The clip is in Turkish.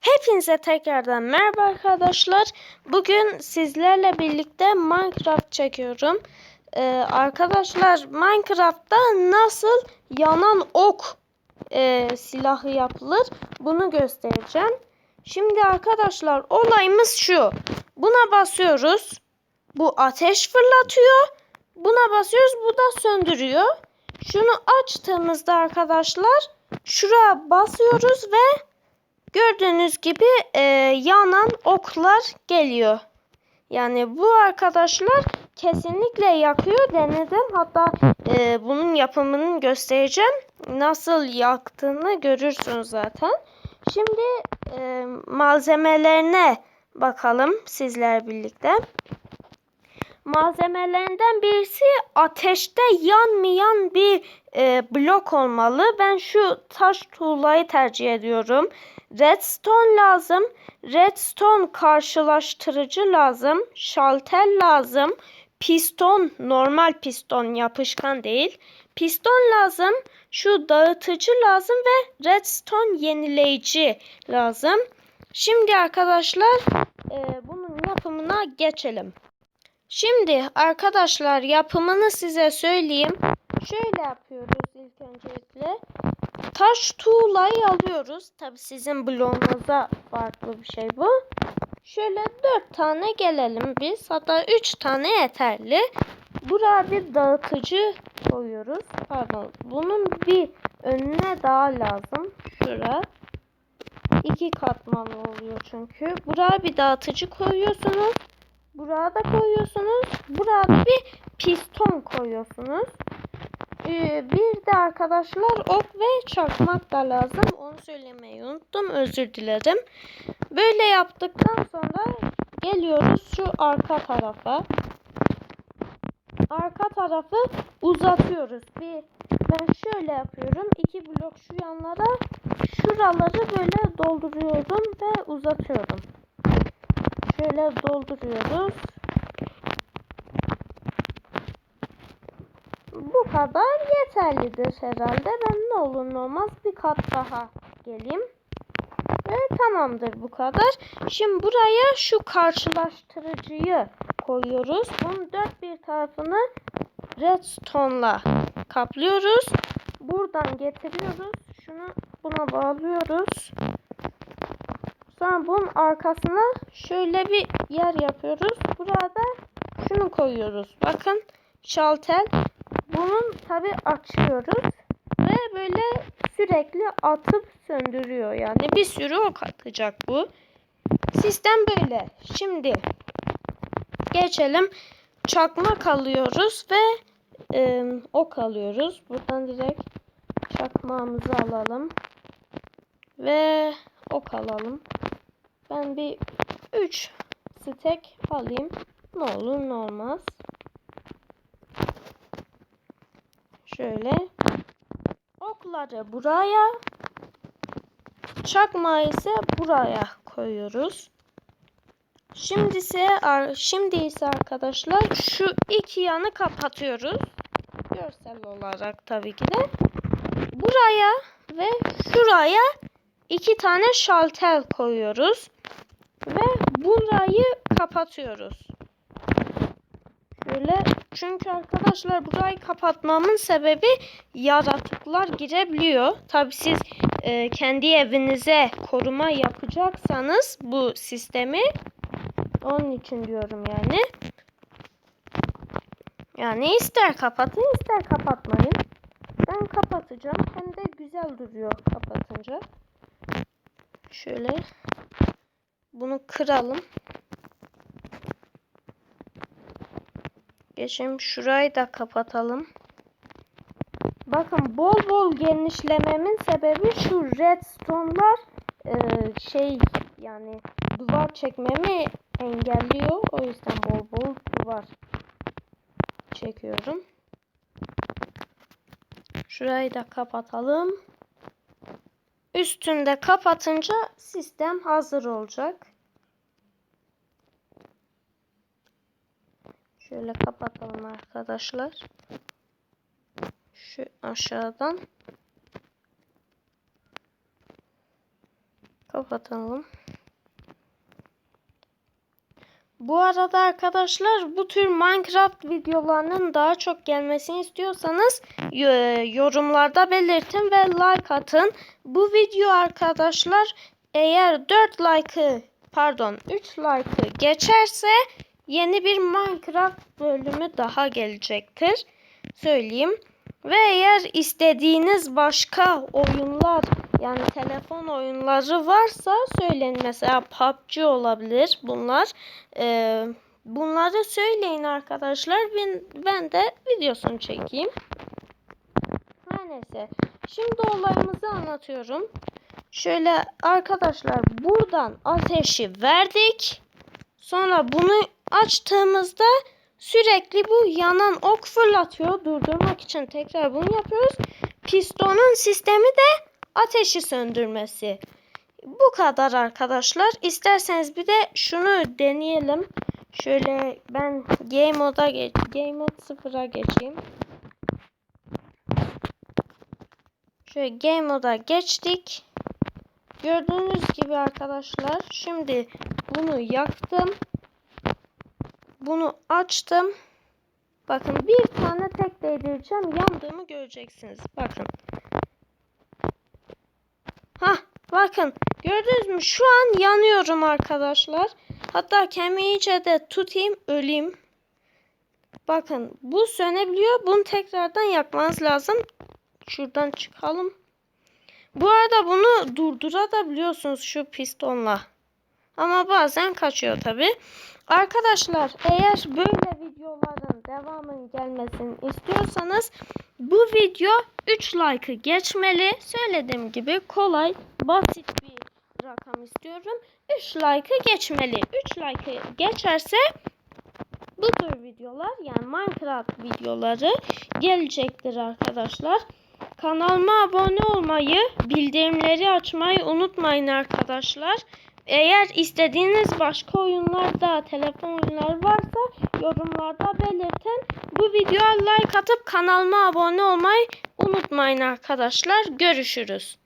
Hepinize tekrardan merhaba arkadaşlar. Bugün sizlerle birlikte Minecraft çekiyorum. Ee, arkadaşlar Minecraft'ta nasıl yanan ok e, silahı yapılır bunu göstereceğim. Şimdi arkadaşlar olayımız şu. Buna basıyoruz. Bu ateş fırlatıyor. Buna basıyoruz. Bu da söndürüyor. Şunu açtığımızda arkadaşlar şuraya basıyoruz ve Gördüğünüz gibi e, yanan oklar geliyor. Yani bu arkadaşlar kesinlikle yakıyor denedim. Hatta e, bunun yapımını göstereceğim. Nasıl yaktığını görürsünüz zaten. Şimdi e, malzemelerine bakalım sizler birlikte. Malzemelerinden birisi ateşte yanmayan bir e, blok olmalı. Ben şu taş tuğlayı tercih ediyorum. Redstone lazım. Redstone karşılaştırıcı lazım. Şalter lazım. Piston, normal piston yapışkan değil. Piston lazım. Şu dağıtıcı lazım ve redstone yenileyici lazım. Şimdi arkadaşlar e, bunun yapımına geçelim. Şimdi arkadaşlar yapımını size söyleyeyim. Şöyle yapıyoruz ilk öncelikle. Taş tuğlayı alıyoruz. Tabi sizin bloğunuza farklı bir şey bu. Şöyle dört tane gelelim biz. Hatta üç tane yeterli. Buraya bir dağıtıcı koyuyoruz. Pardon. Bunun bir önüne daha lazım. Şura. İki katmanlı oluyor çünkü. Buraya bir dağıtıcı koyuyorsunuz. Buraya da koyuyorsunuz. Buraya da bir piston koyuyorsunuz. Ee, bir de arkadaşlar ok ve çakmak da lazım. Onu söylemeyi unuttum. Özür dilerim. Böyle yaptıktan sonra geliyoruz şu arka tarafa. Arka tarafı uzatıyoruz. Bir ben şöyle yapıyorum. iki blok şu yanlara şuraları böyle dolduruyorum ve uzatıyorum. Şöyle dolduruyoruz. Bu kadar yeterlidir herhalde. Ben ne olur ne olmaz bir kat daha geleyim. Ve tamamdır bu kadar. Şimdi buraya şu karşılaştırıcıyı koyuyoruz. Bunun dört bir tarafını redstone'la kaplıyoruz. Buradan getiriyoruz. Şunu buna bağlıyoruz. Sonra bunun arkasına şöyle bir yer yapıyoruz. Burada şunu koyuyoruz. Bakın şalter. Bunun tabi açıyoruz. Ve böyle sürekli atıp söndürüyor. Yani bir sürü ok atacak bu. Sistem böyle. Şimdi geçelim. Çakmak alıyoruz ve e, ok alıyoruz. Buradan direkt çakmağımızı alalım. Ve ok alalım. Ben bir 3 stek alayım. Ne olur ne olmaz. Şöyle. Okları buraya. Çakmağı ise buraya koyuyoruz. Şimdi ise şimdi ise arkadaşlar şu iki yanı kapatıyoruz. Görsel olarak tabii ki de. Buraya ve şuraya iki tane şalter koyuyoruz. Ve burayı kapatıyoruz. Şöyle çünkü arkadaşlar burayı kapatmamın sebebi yaratıklar girebiliyor. Tabi siz e, kendi evinize koruma yapacaksanız bu sistemi onun için diyorum yani. Yani ister kapatın ister kapatmayın. Ben kapatacağım. Hem de güzel duruyor kapatınca. Şöyle bunu kıralım. Geçelim şurayı da kapatalım. Bakın bol bol genişlememin sebebi şu redstone'lar e, şey yani duvar çekmemi engelliyor. O yüzden bol bol duvar çekiyorum. Şurayı da kapatalım. Üstünde kapatınca sistem hazır olacak. Şöyle kapatalım arkadaşlar. Şu aşağıdan. Kapatalım. Bu arada arkadaşlar bu tür Minecraft videolarının daha çok gelmesini istiyorsanız y- yorumlarda belirtin ve like atın. Bu video arkadaşlar eğer 4 like'ı pardon 3 like'ı geçerse yeni bir Minecraft bölümü daha gelecektir. Söyleyeyim. Ve eğer istediğiniz başka oyunlar yani telefon oyunları varsa söyleyin. Mesela PUBG olabilir bunlar. Ee, bunları söyleyin arkadaşlar. Ben, ben de videosunu çekeyim. Her neyse. Şimdi olayımızı anlatıyorum. Şöyle arkadaşlar buradan ateşi verdik. Sonra bunu açtığımızda sürekli bu yanan ok fırlatıyor. Durdurmak için tekrar bunu yapıyoruz. Pistonun sistemi de ateşi söndürmesi. Bu kadar arkadaşlar. İsterseniz bir de şunu deneyelim. Şöyle ben game moda geç game mode 0'a geçeyim. Şöyle game moda geçtik. Gördüğünüz gibi arkadaşlar şimdi bunu yaktım. Bunu açtım. Bakın bir tane tek değdireceğim. Yandığımı göreceksiniz. Bakın. Bakın. Gördünüz mü? Şu an yanıyorum arkadaşlar. Hatta kendimi de tutayım. Öleyim. Bakın bu sönebiliyor. Bunu tekrardan yakmanız lazım. Şuradan çıkalım. Bu arada bunu durdurabiliyorsunuz şu pistonla. Ama bazen kaçıyor tabi. Arkadaşlar eğer böyle videoların devamının gelmesini istiyorsanız bu video 3 like'ı geçmeli. Söylediğim gibi kolay, basit bir rakam istiyorum. 3 like'ı geçmeli. 3 like'ı geçerse bu tür videolar yani Minecraft videoları gelecektir arkadaşlar. Kanalıma abone olmayı, bildirimleri açmayı unutmayın arkadaşlar. Eğer istediğiniz başka oyunlar da telefon oyunları varsa yorumlarda belirtin. Bu videoya like atıp kanalıma abone olmayı unutmayın arkadaşlar. Görüşürüz.